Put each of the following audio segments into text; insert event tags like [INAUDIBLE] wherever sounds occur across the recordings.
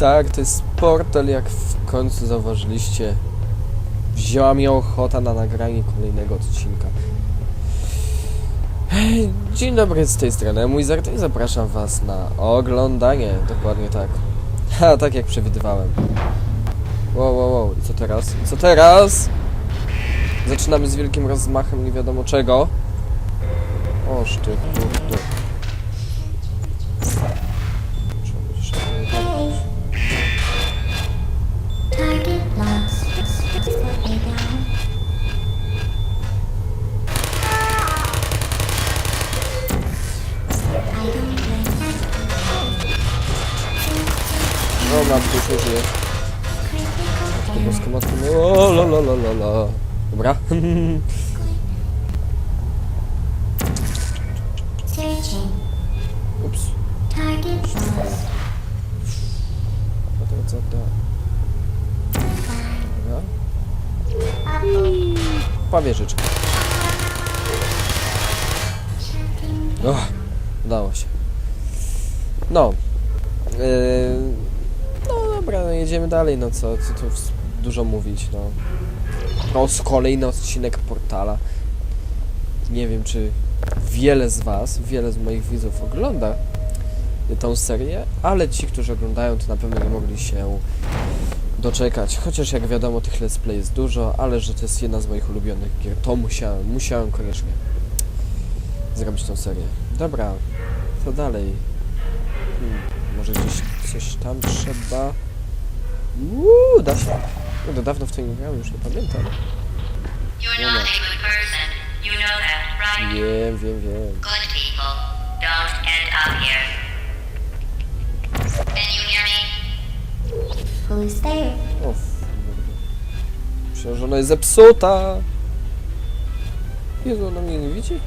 Tak, to jest portal, jak w końcu zauważyliście. Wzięła mnie ochota na nagranie kolejnego odcinka. Dzień dobry, z tej strony mój i zapraszam was na oglądanie. Dokładnie tak. Ha, tak jak przewidywałem. Wow, wow, wow. I co teraz? I co teraz? Zaczynamy z wielkim rozmachem nie wiadomo czego. Oż ty, kurde. Matko, już. Critical To matko, no, o, la, la, la, la, la. Dobra. [LAUGHS] Ups. Teraz co da? Dobra. Pawieżyczka. Udało się. No. Yy, jedziemy dalej, no co, co tu dużo mówić, no. To jest kolejny odcinek portala. Nie wiem, czy wiele z was, wiele z moich widzów ogląda tą serię, ale ci, którzy oglądają, to na pewno nie mogli się doczekać. Chociaż jak wiadomo, tych let's play jest dużo, ale że to jest jedna z moich ulubionych gier, to musiałem, musiałem koniecznie zrobić tą serię. Dobra, co dalej? Hmm, może gdzieś coś tam trzeba... Uuu, da się. No to dawno w to nie grałem, już nie pamiętam. You're not a good person. You know that, right? Wiem, wiem, wiem. Good people don't end up here. Can you hear me? Who's there? O, Myślę, że ona jest zepsuta. Jezu, ona mnie nie widzi?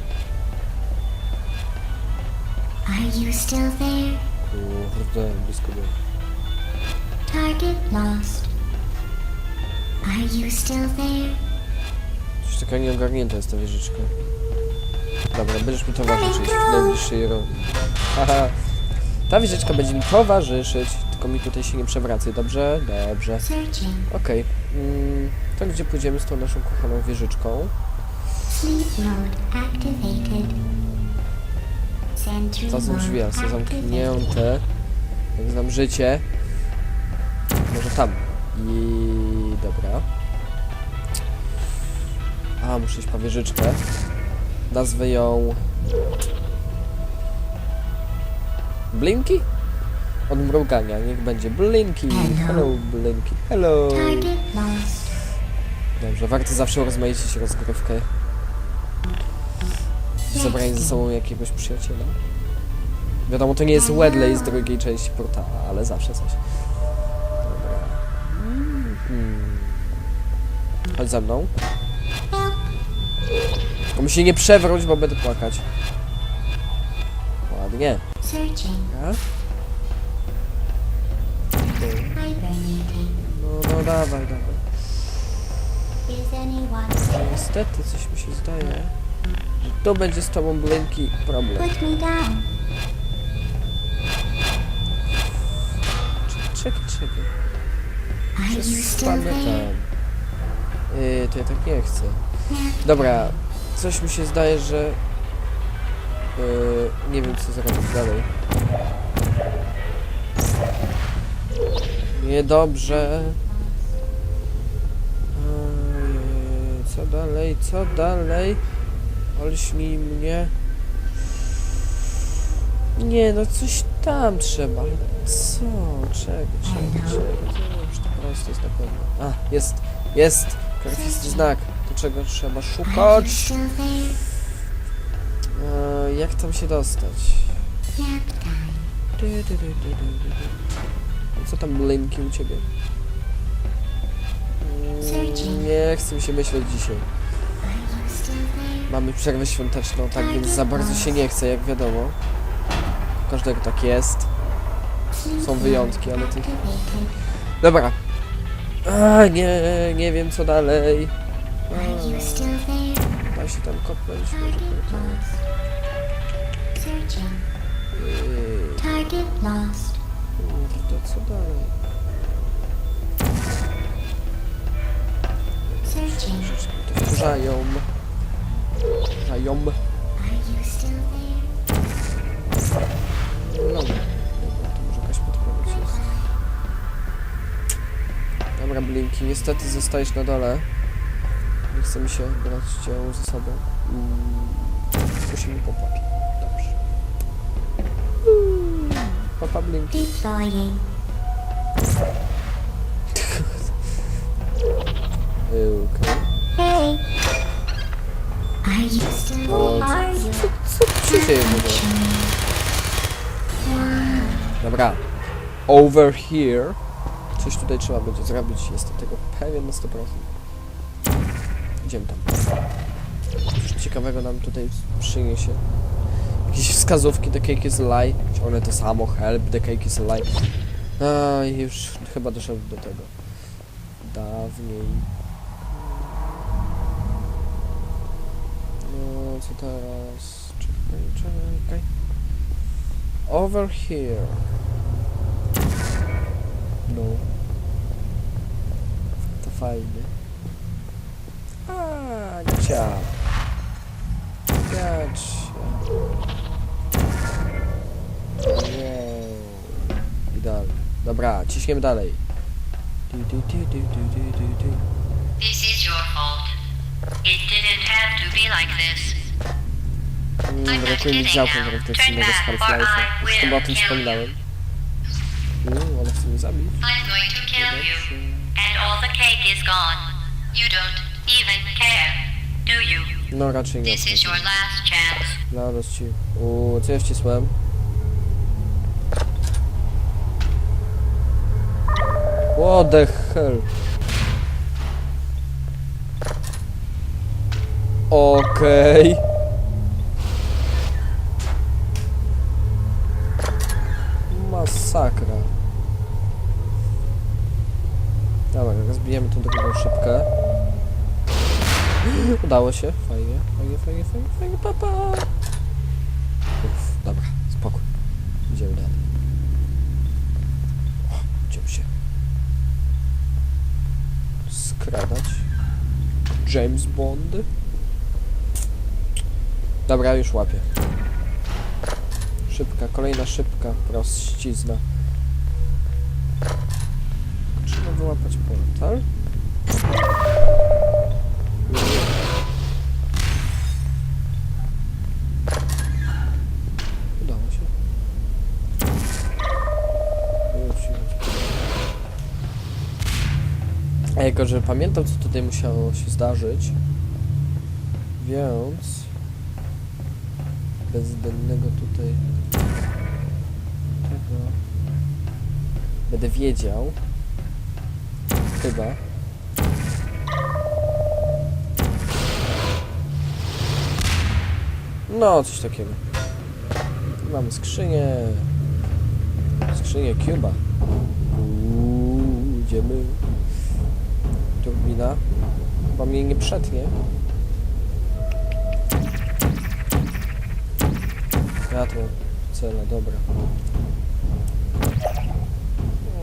Are you still there? Kurde, blisko było. Target lost. Are you still there? Coś taka nieogarnięta jest ta wieżyczka. Dobra, będziesz mi towarzyszyć w najbliższej roli. Haha. Ta wieżyczka będzie mi towarzyszyć, tylko mi tutaj się nie przewracaj, dobrze? Dobrze. Searching. Okej. Mm, to gdzie pójdziemy z tą naszą kochaną wieżyczką? Sleep mode activated. Sentry To są drzwi, a mode są activated. zamknięte. Jak znam życie. Może tam. I dobra. A, muszę iść po wieżyczkę. Nazwę ją... Blinki? Od mrugania, niech będzie Blinki. Hello. Blinki. Hello. Dobrze, warto zawsze urozmaicić rozgrywkę. Zabranie ze sobą jakiegoś przyjaciela. Wiadomo, to nie jest Wedley z drugiej części portala, ale zawsze coś. Chodź ze mną. Tylko mi się nie przewróć, bo będę płakać. Ładnie. Searching. A? Hibernating. No, no dawaj, dawaj. Is anyone No? Niestety, coś mi się zdaje, że to będzie z tobą Blinki problem. Put me down. Czekaj, czekaj. Are you still there? Yy, to ja tak nie chcę. Dobra, coś mi się zdaje, że... Yy, nie wiem, co zrobić dalej. Niedobrze. Ojej, co dalej, co dalej? Olśnij mnie. Nie, no coś tam trzeba. Co? Czekaj, czekaj, czekaj. Już to prosto jest na pewno. A, jest, jest! Grafisty znak. To czego trzeba szukać? E, jak tam się dostać? Co tam blinki u ciebie? Mm, Nie chcę mi się myśleć dzisiaj. Mamy przerwę świąteczną, tak więc za bardzo się nie chce, jak wiadomo. Każdego tak jest. Są wyjątki, ale tych... Dobra. A, nie, nie wiem co dalej. A, da się tam kopnąć, może to... Yy, kurde. co dalej? Searching. To wkurzają. No, Dobra, Blinki, niestety zostajesz na dole. Nie chce mi się brać cię ze sobą. Mm, musimy popłać. Dobrze. Mm, Papa Blinki. Deploying. [LAUGHS] Okej. Hey. Are you still O, there? Are you? Co się dzieje w ogóle? Dobra. Over here. Coś tutaj trzeba będzie zrobić, jestem tego pewien na 100%. Idziemy tam. Coś ciekawego nam tutaj przyniesie. Jakieś wskazówki, the cake is a lie. Czy one to samo, help, the cake is a lie. A, już chyba doszedłem do tego. Dawniej. No, co teraz? Czekaj, czekaj. Over here. No. To fajnie. A, cia. Gacia. Wow. Idealnie. Dobra, ciśniemy dalej. Du, du, du, du, du, du, du. This is your fault. It didn't have to be like this. Mm, Brakuje mi z Turn back, or Half-Life'a. I chyba o tym will kill wspominałem. Mm, ona chce mnie zabić. I'm going to kill you, and all the cake is gone. You don't even care, do you? No raczej nie. This is your last chance. Zaraz ci. Uuu, co ja wcisłem? What the hell? Okej. Masakra. Rozbijemy tą drugą szybkę. [GASPS] Udało się, fajnie, fajnie, fajnie, fajnie, fajnie, papa. Uff, dobra, spokój. Idziemy dalej. O, idziemy się. Skradać. James Bond. Dobra, już łapię. Szybka, kolejna szybka prościzna. Wyłapać portal. Udało się. A jako, że pamiętam, co tutaj musiało się zdarzyć, więc bez zbędnego tutaj tego będę wiedział chyba. No coś takiego. Mamy skrzynię. Skrzynię Cuba Uuu, idziemy. Turbina. Chyba mnie nie przetnie. Światło, cela, dobra.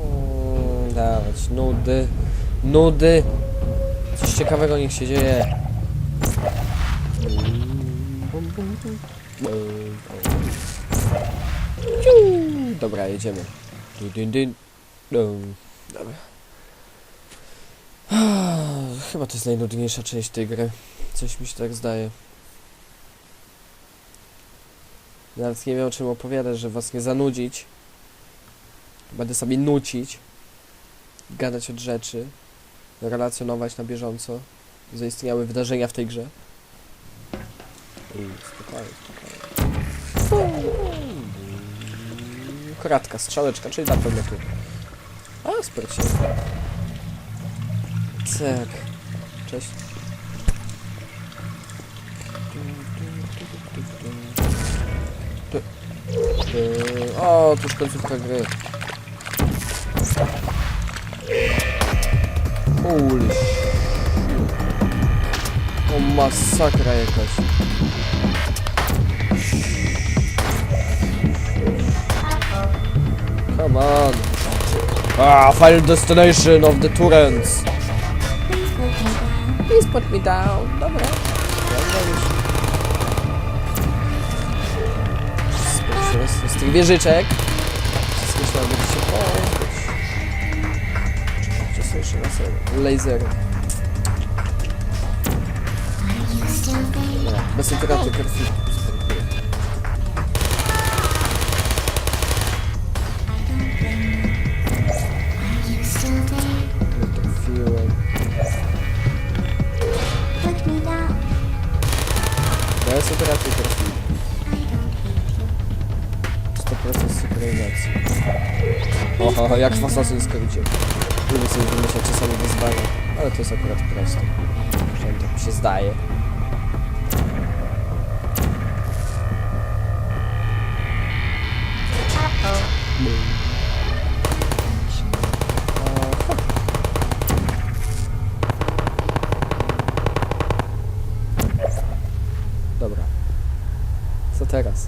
Mm, dawać, nudy, nudy. Coś ciekawego niech się dzieje. Dobra, jedziemy. Dun. Dobra. [SIGHS] Chyba to jest najnudniejsza część tej gry. Coś mi się tak zdaje. Nawet nie wiem o czym opowiadać, żeby was nie zanudzić. Będę sobie nucić. Gadać od rzeczy. Relacjonować na bieżąco zaistniałe wydarzenia w tej grze. Spokojnie, spokojnie. Kratka, strzałeczka, czyli na pewno tu. A, sprycie. Tak. Cześć. O, tu już końcówka gry. Holy shit. O, masakra jakaś. Come on. Ah, final destination of the Turrets. Please put me down. Dobra. Z tych wieżyczek. Proszę, laser. Dobra, bez utraty krwi. Bez utraty krwi. 100% synchronizacji. Oho, jak w Assassin's Creedzie. Lubię sobie wymyślać czasami wyzwania, ale to jest akurat proste. Przynajmniej tak mi się zdaje. Dobra. Co teraz?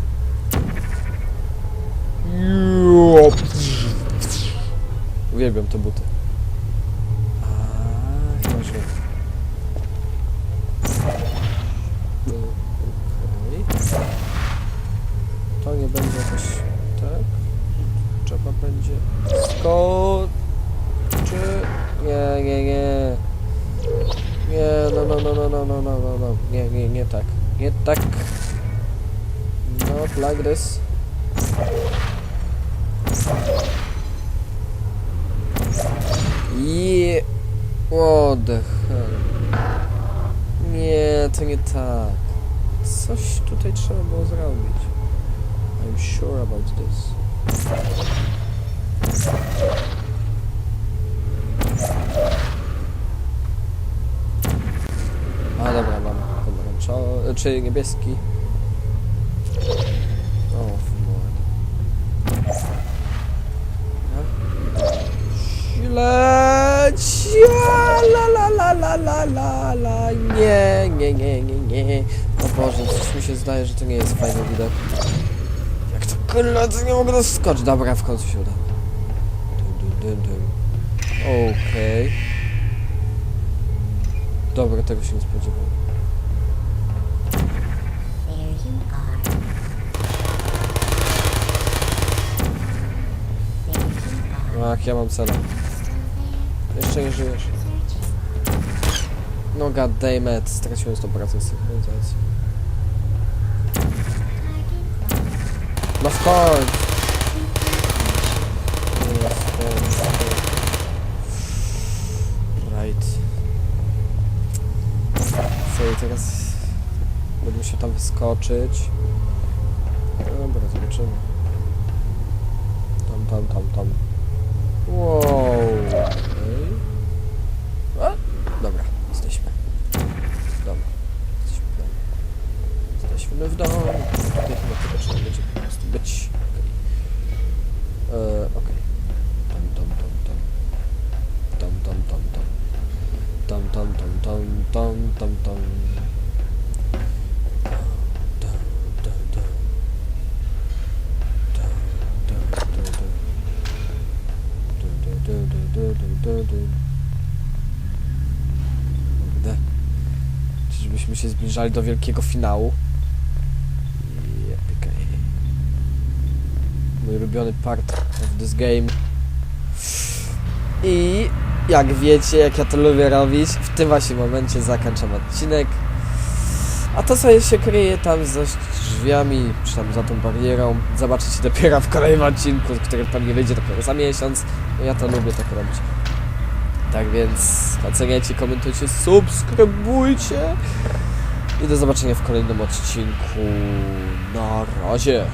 Uwielbiam te buty. Nie tak. Not like this. Je... What the hell? Nie, to nie tak. Coś tutaj trzeba było zrobić. I'm sure about this. A dobra, mam pomarańczowy, czy niebieski. O. Leć! La la la la la la la Nie, nie, nie, nie, nie. O Boże, coś mi się zdaje, że to nie jest fajny widok. Jak to to nie mogę doskoczyć. Dobra, w końcu się dum. Okej. Dobra, tego się nie spodziewałem. Ach, ja mam cela. Jeszcze nie żyjesz. No god damn it, straciłem 100% synchronizacji. No w końcu! Right. Co teraz będę musiał tam wyskoczyć. Dobra, zobaczymy. Tam, tam, tam, tam. 哇。Się zbliżali do wielkiego finału? Mój ulubiony part of this game. I jak wiecie, jak ja to lubię robić, w tym właśnie momencie zakończam odcinek. A to co się kryje tam za drzwiami, czy tam za tą barierą, zobaczycie dopiero w kolejnym odcinku, który pewnie wyjdzie dopiero za miesiąc. No ja to lubię tak robić. Tak więc oceniajcie, komentujcie, subskrybujcie. I do zobaczenia w kolejnym odcinku. Na razie.